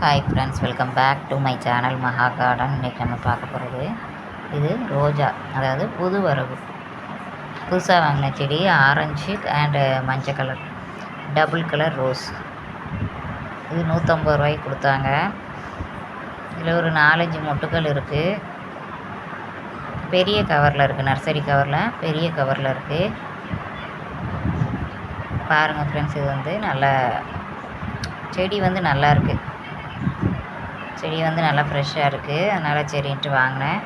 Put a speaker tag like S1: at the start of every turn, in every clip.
S1: Hi friends welcome back to my channel Maha garden இன்றைக்கி நம்ம பார்க்க போகிறது இது ரோஜா அதாவது புது வரவு. புதுசாக வாங்கின செடி ஆரஞ்சு அண்டு மஞ்சள் கலர் டபுள் கலர் ரோஸ் இது நூற்றம்பது ரூபாய்க்கு கொடுத்தாங்க. இதில் ஒரு நாலஞ்சு மொட்டுக்கள் இருக்குது பெரிய கவரில் இருக்குது நர்சரி கவரில் பெரிய கவரில் இருக்குது பாருங்கள் ஃப்ரெண்ட்ஸ் இது வந்து நல்லா செடி வந்து நல்லா இருக்குது செடி வந்து நல்லா ஃப்ரெஷ்ஷாக இருக்குது அதனால் சரின்ட்டு வாங்கினேன்.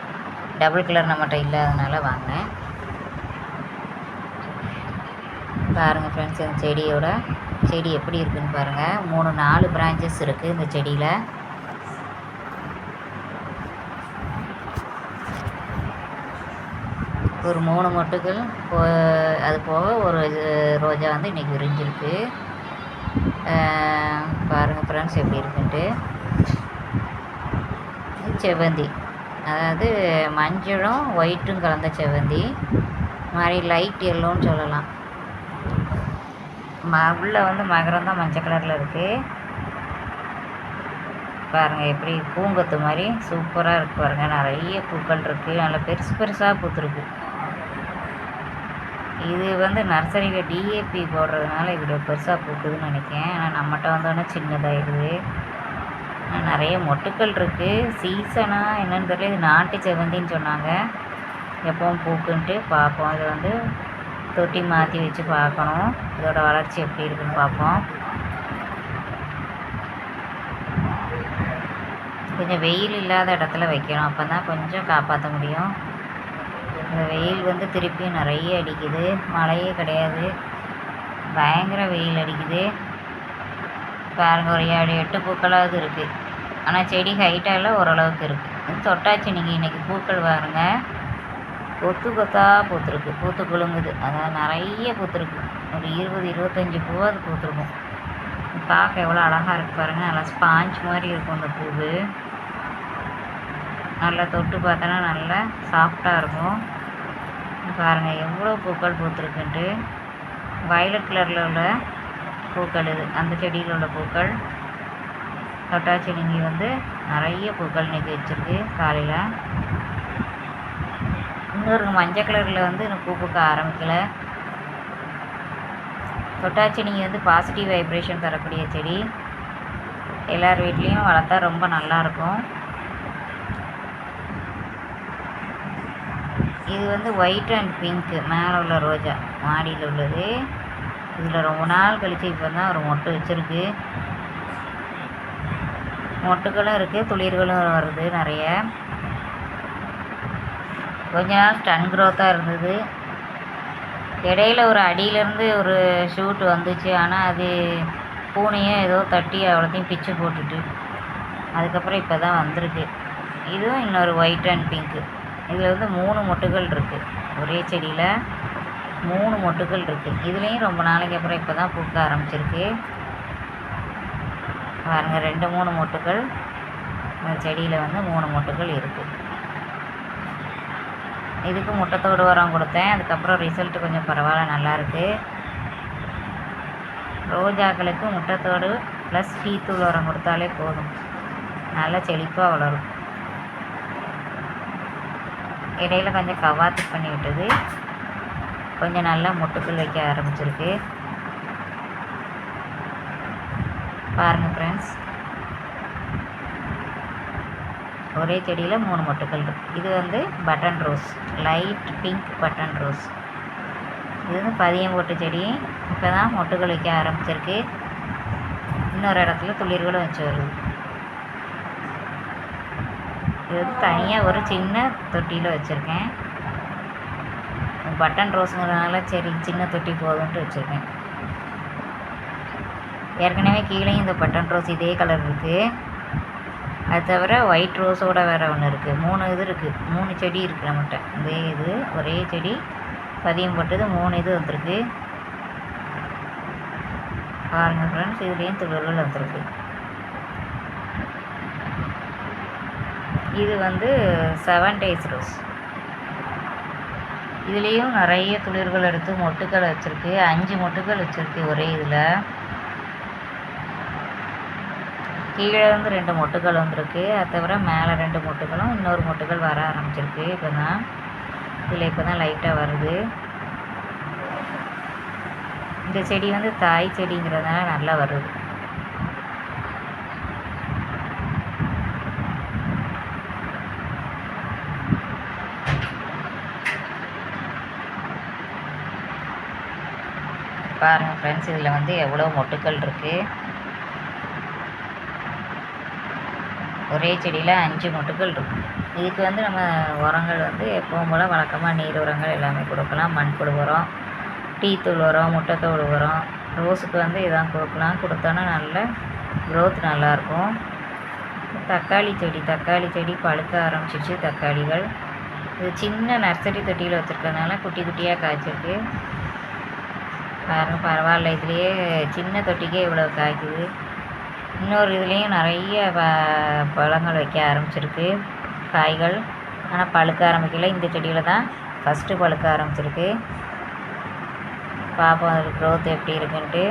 S1: டபுள் கலர் நம்மகிட்ட இல்லாதனால வாங்கினேன். பாருங்கள் ஃப்ரெண்ட்ஸ் இந்த செடியோட செடி எப்படி இருக்குதுன்னு பாருங்கள் மூணு நாலு பிரான்ச்சஸ் இருக்குது இந்த செடியில். ஒரு மூணு மொட்டுகள் போ அது போக ஒரு ரோஜா வந்து இன்றைக்கி விரிஞ்சிருக்கு. பாருங்கள் ஃப்ரெண்ட்ஸ் எப்படி இருக்குன்ட்டு. செவ்வந்தி. அதாவது மஞ்சளும் ஒயிட்டும் கலந்த செவ்வந்தி. மாதிரி லைட் எல்லோன்னு சொல்லலாம். ம உள்ளே வந்து மகரம் தான் மஞ்சள் கலரில் இருக்குது பாருங்கள் எப்படி பூங்கொத்து மாதிரி சூப்பராக இருக்குது பாருங்கள் நிறைய பூக்கள் இருக்குது நல்லா பெருசு பெருசாக பூத்துருக்கு. இது வந்து நர்சரியில் டிஏபி போடுறதுனால இவ்வளோ பெருசாக பூக்குதுன்னு நினைக்கிறேன். ஆனால் நம்மகிட்ட வந்தோடனே சின்னதாகிடுது நிறைய மொட்டுக்கள் இருக்குது சீசனாக என்னென்னு தெரியல. இது நாட்டு செவந்தின்னு சொன்னாங்க. எப்பவும் பூக்குன்ட்டு பார்ப்போம். இது வந்து தொட்டி மாற்றி வச்சு பார்க்கணும். இதோட வளர்ச்சி எப்படி இருக்குன்னு பார்ப்போம். கொஞ்சம் வெயில் இல்லாத இடத்துல வைக்கணும். அப்போ தான் கொஞ்சம் காப்பாற்ற முடியும். இந்த வெயில் வந்து திருப்பியும் நிறைய அடிக்குது. மழையே கிடையாது. பயங்கர வெயில் அடிக்குது. பாருங்கள் ஒரு ஏழு எட்டு பூக்களாவது இருக்குது ஆனால் செடி ஹைட்டாக ஓரளவுக்கு இருக்குது தொட்டாச்சு நீங்கள் இன்றைக்கி பூக்கள் பாருங்கள் கொத்து கொத்தாக பூத்துருக்கு. பூத்து குலுங்குது. அதாவது நிறைய பூத்துருக்கு. ஒரு இருபது இருபத்தஞ்சி பூவாது பூத்துருக்கும். பார்க்க எவ்வளோ அழகாக இருக்குது பாருங்கள் நல்லா ஸ்பாஞ்ச் மாதிரி இருக்கும் அந்த பூவு. நல்லா தொட்டு பார்த்தோன்னா நல்லா சாஃப்டாக இருக்கும். பாருங்கள் எவ்வளோ பூக்கள் பூத்துருக்குன்ட்டு. வயலட் கலரில் உள்ள பூக்கள் இது. அந்த செடியில் உள்ள பூக்கள். தொட்டா செடிங்க வந்து நிறைய பூக்கள் இன்றைக்கி வச்சுருக்கு காலையில். இன்னொரு மஞ்சள் கலரில் வந்து இன்னும் பூ பூக்க ஆரம்பிக்கலை. தொட்டா செடிங்க வந்து பாசிட்டிவ் வைப்ரேஷன் தரக்கூடிய செடி. எல்லார் வீட்லேயும் வளர்த்தா ரொம்ப நல்லாயிருக்கும் இது வந்து ஒயிட் அண்ட் பிங்க்கு மேலே உள்ள ரோஜா மாடியில் உள்ளது. இதில் ரொம்ப நாள் கழித்து இப்போ தான் ஒரு மொட்டு வச்சுருக்கு. மொட்டுகளும் இருக்குது துளிர்களும் வருது நிறைய. கொஞ்ச நாள் ஸ்டன் க்ரோத்தாக இருந்தது. இடையில ஒரு அடியிலேருந்து ஒரு ஷூட் வந்துச்சு. ஆனால் அது பூனையும் ஏதோ தட்டி அவ்வளோத்தையும் பிச்சு போட்டுட்டு. அதுக்கப்புறம் இப்போ தான் வந்திருக்கு. இதுவும் இன்னொரு ஒயிட் அண்ட் பிங்க்கு இதில் வந்து மூணு மொட்டுகள் இருக்குது ஒரே செடியில். மூணு மொட்டுகள் இருக்குது இதுலேயும் ரொம்ப நாளைக்கு அப்புறம் இப்போ தான் பூக்க ஆரம்பிச்சிருக்கு. பாருங்கள் ரெண்டு மூணு மொட்டுகள். இந்த செடியில் வந்து மூணு மொட்டுகள் இருக்குது இதுக்கு முட்டத்தோடு உரம் கொடுத்தேன். அதுக்கப்புறம் ரிசல்ட்டு கொஞ்சம் பரவாயில்ல நல்லாயிருக்கு ரோஜாக்களுக்கு முட்டத்தோடு ப்ளஸ் டீத்தூள் உரம் கொடுத்தாலே போதும். நல்லா செழிப்பாக வளரும். இடையில கொஞ்சம் கவாத்து பண்ணி விட்டது. கொஞ்சம் நல்லா மொட்டுக்கள் வைக்க ஆரம்பிச்சிருக்கு. பாருங்கள் ஃப்ரெண்ட்ஸ் ஒரே செடியில் மூணு மொட்டுக்கள் இருக்குது இது வந்து button rose light pink button rose இது வந்து பதியம் போட்டு செடி. இப்போ தான் மொட்டுகள் வைக்க ஆரம்பிச்சிருக்கு. இன்னொரு இடத்துல துளிர்களும் வச்சு வருது. இது வந்து தனியாக ஒரு சின்ன தொட்டியில் வச்சுருக்கேன். பட்டன் ரோஸுங்கிறதுனால சரி சின்ன தொட்டி போதும்ன்ட்டு வச்சுருக்கேன். ஏற்கனவே கீழேயும் இந்த பட்டன் ரோஸ் இதே கலர் இருக்குது அது தவிர ஒயிட் ரோஸோட வேறு ஒன்று இருக்குது மூணு இது இருக்குது மூணு செடி இருக்குது நம்மகிட்ட. இதே இது ஒரே செடி. பதியம் போட்டது மூணு இது வந்திருக்கு. பாருங்கள் ஃப்ரெண்ட்ஸ் இதுலேயும் துளிர்கள் வந்திருக்கு. இது வந்து செவன் டேஸ் ரோஸ் இதுலேயும் நிறைய துளிர்கள் எடுத்து மொட்டுக்கள் வச்சுருக்கு. அஞ்சு மொட்டுக்கள் வச்சுருக்கு ஒரே இதில். கீழே இருந்து ரெண்டு மொட்டுக்கள் வந்திருக்கு. அது தவிர மேலே ரெண்டு மொட்டுகளும் இன்னொரு மொட்டுகள் வர ஆரம்பிச்சிருக்கு. இப்போ தான் இதில் இப்போ தான் லைட்டாக வருது. இந்த செடி வந்து தாய் செடிங்கிறதுனால நல்லா வருது. பாருங்கள் ஃப்ரெண்ட்ஸ் இதில் வந்து எவ்வளோ மொட்டுக்கள் இருக்குது ஒரே செடியில் அஞ்சு மொட்டுக்கள் இருக்கும் இதுக்கு வந்து நம்ம உரங்கள் வந்து எப்பவும் போல் வழக்கமாக நீர் உரங்கள் எல்லாமே கொடுக்கலாம். மண்புழு உரம் டீ தூள் உரம் முட்டைத்தோல் உரம் ரோஸுக்கு வந்து இதான் கொடுக்கலாம். கொடுத்தோன்னா நல்ல க்ரோத் நல்லாயிருக்கும் தக்காளி செடி தக்காளி செடி பழுக்க ஆரம்பிச்சிச்சு தக்காளிகள். இது சின்ன நர்சரி தொட்டியில் வச்சுருக்கறதுனால குட்டி குட்டியாக காய்ச்சிருக்கு. பாருங்க பரவாயில்ல. இதுலேயே சின்ன தொட்டிக்கே இவ்வளோ காய்க்குது. இன்னொரு இதுலேயும் நிறைய ப பழங்கள் வைக்க ஆரம்பிச்சிருக்கு. காய்கள். ஆனால் பழுக்க ஆரம்பிக்கல. இந்த செடியில் தான் ஃபஸ்ட்டு பழுக்க ஆரம்பிச்சிருக்கு. பார்ப்போம் அதில் க்ரோத் எப்படி இருக்குன்ட்டு.